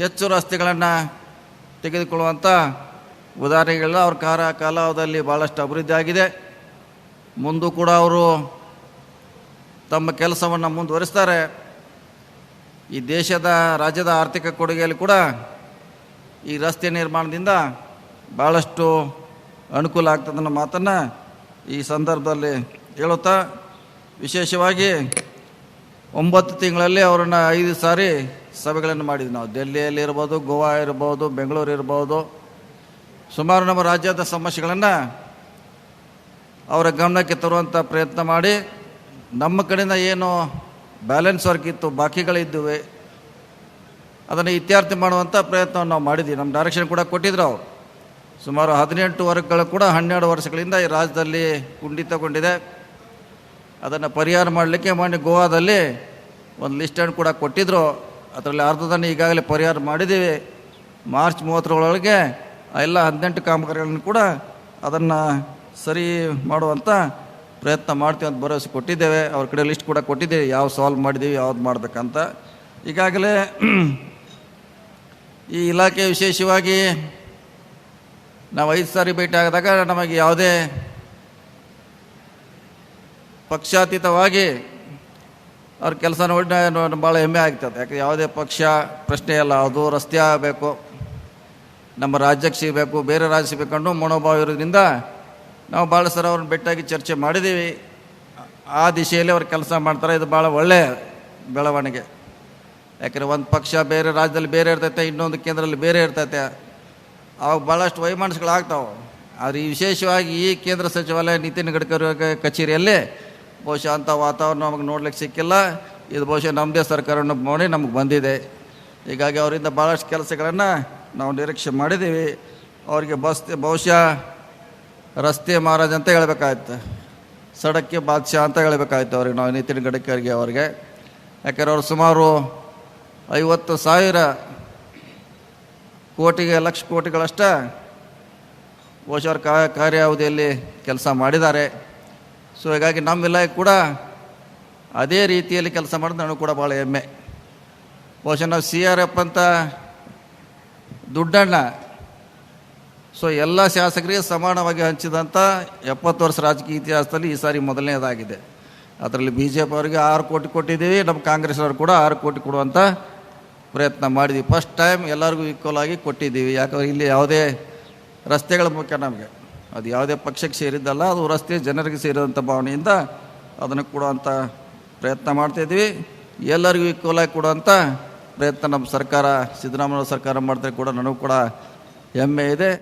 ಹೆಚ್ಚು ರಸ್ತೆಗಳನ್ನು ತೆಗೆದುಕೊಳ್ಳುವಂಥ ಉದಾಹರಣೆಗಳೆಲ್ಲ ಅವ್ರ ಕಾರ ಕಾಲಾವಧಿಯಲ್ಲಿ ಭಾಳಷ್ಟು ಅಭಿವೃದ್ಧಿ ಆಗಿದೆ. ಮುಂದೂ ಕೂಡ ಅವರು ತಮ್ಮ ಕೆಲಸವನ್ನು ಮುಂದುವರಿಸ್ತಾರೆ. ಈ ದೇಶದ, ರಾಜ್ಯದ ಆರ್ಥಿಕ ಕೊಡುಗೆಯಲ್ಲಿ ಕೂಡ ಈ ರಸ್ತೆ ನಿರ್ಮಾಣದಿಂದ ಭಾಳಷ್ಟು ಅನುಕೂಲ ಆಗ್ತದೆ ಮಾತನ್ನು ಈ ಸಂದರ್ಭದಲ್ಲಿ ಹೇಳುತ್ತಾ, ವಿಶೇಷವಾಗಿ ಒಂಬತ್ತು ತಿಂಗಳಲ್ಲಿ ಅವರನ್ನು ಐದು ಸಾರಿ ಸಭೆಗಳನ್ನು ಮಾಡಿದ್ವಿ ನಾವು. ಡೆಲ್ಲಿಯಲ್ಲಿ ಇರ್ಬೋದು, ಗೋವಾ ಇರ್ಬೋದು, ಬೆಂಗಳೂರು ಇರ್ಬೋದು. ಸುಮಾರು ನಮ್ಮ ರಾಜ್ಯದ ಸಮಸ್ಯೆಗಳನ್ನು ಅವರ ಗಮನಕ್ಕೆ ತರುವಂಥ ಪ್ರಯತ್ನ ಮಾಡಿ ನಮ್ಮ ಕಡೆಯಿಂದ ಏನು ಬ್ಯಾಲೆನ್ಸ್ ವರ್ಕ್ ಇತ್ತು, ಬಾಕಿಗಳಿದ್ದುವೆ, ಅದನ್ನು ಇತ್ಯಾರ್ಥಿ ಮಾಡುವಂಥ ಪ್ರಯತ್ನವನ್ನು ನಾವು ಮಾಡಿದ್ವಿ. ನಮ್ಮ ಡೈರೆಕ್ಷನ್ ಕೂಡ ಕೊಟ್ಟಿದ್ರು ಅವರು. ಸುಮಾರು ಹದಿನೆಂಟು ವರ್ಗಗಳು ಕೂಡ ಹನ್ನೆರಡು ವರ್ಷಗಳಿಂದ ಈ ರಾಜ್ಯದಲ್ಲಿ ಕುಂಡಿತಗೊಂಡಿದೆ ಅದನ್ನು ಪರಿಹಾರ ಮಾಡಲಿಕ್ಕೆ ಮಾಡಿ ಗೋವಾದಲ್ಲಿ ಒಂದು ಲಿಸ್ಟನ್ನು ಕೂಡ ಕೊಟ್ಟಿದ್ದರು ಅದರಲ್ಲಿ ಅರ್ಧದನ್ನು ಈಗಾಗಲೇ ಪರಿಹಾರ ಮಾಡಿದ್ದೀವಿ. ಮಾರ್ಚ್ ಮೂವತ್ತರೊಳಗೆ ಎಲ್ಲ ಹದಿನೆಂಟು ಕಾಮಗಾರಿಗಳನ್ನು ಕೂಡ ಅದನ್ನು ಸರಿ ಮಾಡುವಂಥ ಪ್ರಯತ್ನ ಮಾಡ್ತೀವಿ ಅಂತ ಭರವಸೆ ಕೊಟ್ಟಿದ್ದೇವೆ. ಅವ್ರ ಕಡೆ ಲಿಸ್ಟ್ ಕೂಡ ಕೊಟ್ಟಿದ್ದೀವಿ. ಯಾವ ಸಾಲ್ವ್ ಮಾಡಿದ್ದೀವಿ, ಯಾವ್ದು ಮಾಡಬೇಕಂತ. ಈಗಾಗಲೇ ಈ ಇಲಾಖೆ ವಿಶೇಷವಾಗಿ ನಾವು ಐದು ಸಾರಿ ಭೇಟಿ ಆದಾಗ ನಮಗೆ ಯಾವುದೇ ಪಕ್ಷಾತೀತವಾಗಿ ಅವ್ರ ಕೆಲಸ ನೋಡಿ ಭಾಳ ಹೆಮ್ಮೆ ಆಗ್ತದೆ. ಯಾಕೆ ಯಾವುದೇ ಪಕ್ಷ, ಪ್ರಶ್ನೆ ಇಲ್ಲ. ಅದು ರಸ್ತೆ ಆಗಬೇಕು. ನಮ್ಮ ರಾಜ್ಯಕ್ಕೆ ಸಿಗಬೇಕು. ಬೇರೆ ರಾಜ್ಯ ಸಿಗಬೇಕು ಅನ್ನೋ ಮನೋಭಾವ ಇರೋದ್ರಿಂದ ನಾವು ಭಾಳ ಸರ ಅವ್ರನ್ನ ಬೆಟ್ಟಾಗಿ ಚರ್ಚೆ ಮಾಡಿದ್ದೀವಿ. ಆ ದಿಶೆಯಲ್ಲಿ ಅವ್ರು ಕೆಲಸ ಮಾಡ್ತಾರೆ. ಇದು ಭಾಳ ಒಳ್ಳೆಯ ಬೆಳವಣಿಗೆ. ಯಾಕಂದರೆ ಒಂದು ಪಕ್ಷ ಬೇರೆ ರಾಜ್ಯದಲ್ಲಿ ಬೇರೆ ಇರ್ತೈತೆ, ಇನ್ನೊಂದು ಕೇಂದ್ರದಲ್ಲಿ ಬೇರೆ ಇರ್ತೈತೆ. ಅವಾಗ ಭಾಳಷ್ಟು ವೈಮಾನಸ್ಗಳಾಗ್ತಾವೆ ಆದರೆ ವಿಶೇಷವಾಗಿ ಈ ಕೇಂದ್ರ ಸಚಿವಾಲಯ ನಿತಿನ್ ಗಡ್ಕರಿ ಕಚೇರಿಯಲ್ಲಿ ಬಹುಶಃ ಅಂಥ ವಾತಾವರಣ ನಮಗೆ ನೋಡ್ಲಿಕ್ಕೆ ಸಿಕ್ಕಿಲ್ಲ. ಇದು ಬಹುಶಃ ನಮ್ಮದೇ ಸರ್ಕಾರವನ್ನು ಮಾಡಿ ನಮಗೆ ಬಂದಿದೆ. ಹೀಗಾಗಿ ಅವರಿಂದ ಭಾಳಷ್ಟು ಕೆಲಸಗಳನ್ನು ನಾವು ನಿರೀಕ್ಷೆ ಮಾಡಿದ್ದೀವಿ. ಅವರಿಗೆ ಬಸ್ ಬಹುಶಃ ರಸ್ತೆ ಮಹಾರಾಜ ಅಂತ ಹೇಳಬೇಕಾಯ್ತು. ಸಡಕ್ಕೆ ಬಾದ್ಶಾ ಅಂತ ಹೇಳಬೇಕಾಯ್ತು ಅವ್ರಿಗೆ ನಾವು, ನಿತಿನ್ ಗಡ್ಕರಿಗೆ ಅವ್ರಿಗೆ. ಯಾಕಂದ್ರೆ ಅವರು ಸುಮಾರು ಐವತ್ತು ಸಾವಿರ ಕೋಟಿಗೆ, ಲಕ್ಷ ಕೋಟಿಗಳಷ್ಟ ಬಹುಶಃ ಅವ್ರ ಕಾರ್ಯಾವಧಿಯಲ್ಲಿ ಕೆಲಸ ಮಾಡಿದ್ದಾರೆ. ಸೊ ಹೀಗಾಗಿ ನಮ್ಮ ಇಲಾಖೆ ಕೂಡ ಅದೇ ರೀತಿಯಲ್ಲಿ ಕೆಲಸ ಮಾಡೋದು ನನಗೆ ಕೂಡ ಭಾಳ ಹೆಮ್ಮೆ. ಬಹುಶಃ ನಾವು ಸಿ ಆರ್ ಎಫ್ ಅಂತ ದುಡ್ಡಣ್ಣ. ಸೊ ಎಲ್ಲ ಶಾಸಕರಿಗೆ ಸಮಾನವಾಗಿ ಹಂಚಿದಂಥ ಎಪ್ಪತ್ತು ವರ್ಷ ರಾಜಕೀಯ ಇತಿಹಾಸದಲ್ಲಿ ಈ ಸಾರಿ ಮೊದಲನೇದಾಗಿದೆ. ಅದರಲ್ಲಿ ಬಿ ಜೆ ಪಿ ಅವರಿಗೆ ಆರು ಕೋಟಿ ಕೊಟ್ಟಿದ್ದೀವಿ, ನಮ್ಮ ಕಾಂಗ್ರೆಸ್ನವ್ರು ಕೂಡ ಆರು ಕೋಟಿ ಕೊಡುವಂಥ ಪ್ರಯತ್ನ ಮಾಡಿದ್ವಿ ಫಸ್ಟ್ ಟೈಮ್ ಎಲ್ಲರಿಗೂ ಈಕ್ವಲ್ ಆಗಿ ಕೊಟ್ಟಿದ್ದೀವಿ. ಯಾಕಂದ್ರೆ ಇಲ್ಲಿ ಯಾವುದೇ ರಸ್ತೆಗಳ ಮುಖ್ಯ ನಮಗೆ. ಅದು ಯಾವುದೇ ಪಕ್ಷಕ್ಕೆ ಸೇರಿದ್ದಲ್ಲ, ಅದು ರಸ್ತೆ ಜನರಿಗೆ ಸೇರಿದಂಥ ಭಾವನೆಯಿಂದ ಅದನ್ನು ಕೊಡುವಂಥ ಪ್ರಯತ್ನ ಮಾಡ್ತಾಯಿದ್ವಿ ಎಲ್ಲರಿಗೂ ಈಕ್ವಲ್ ಆಗಿ ಕೊಡುವಂಥ ಪ್ರಯತ್ನ ನಮ್ಮ ಸರ್ಕಾರ, ಸಿದ್ದರಾಮಯ್ಯ ಸರ್ಕಾರ ಮಾಡ್ತಾರೆ ಕೂಡ, ನನಗೂ ಕೂಡ ಹೆಮ್ಮೆ ಇದೆ.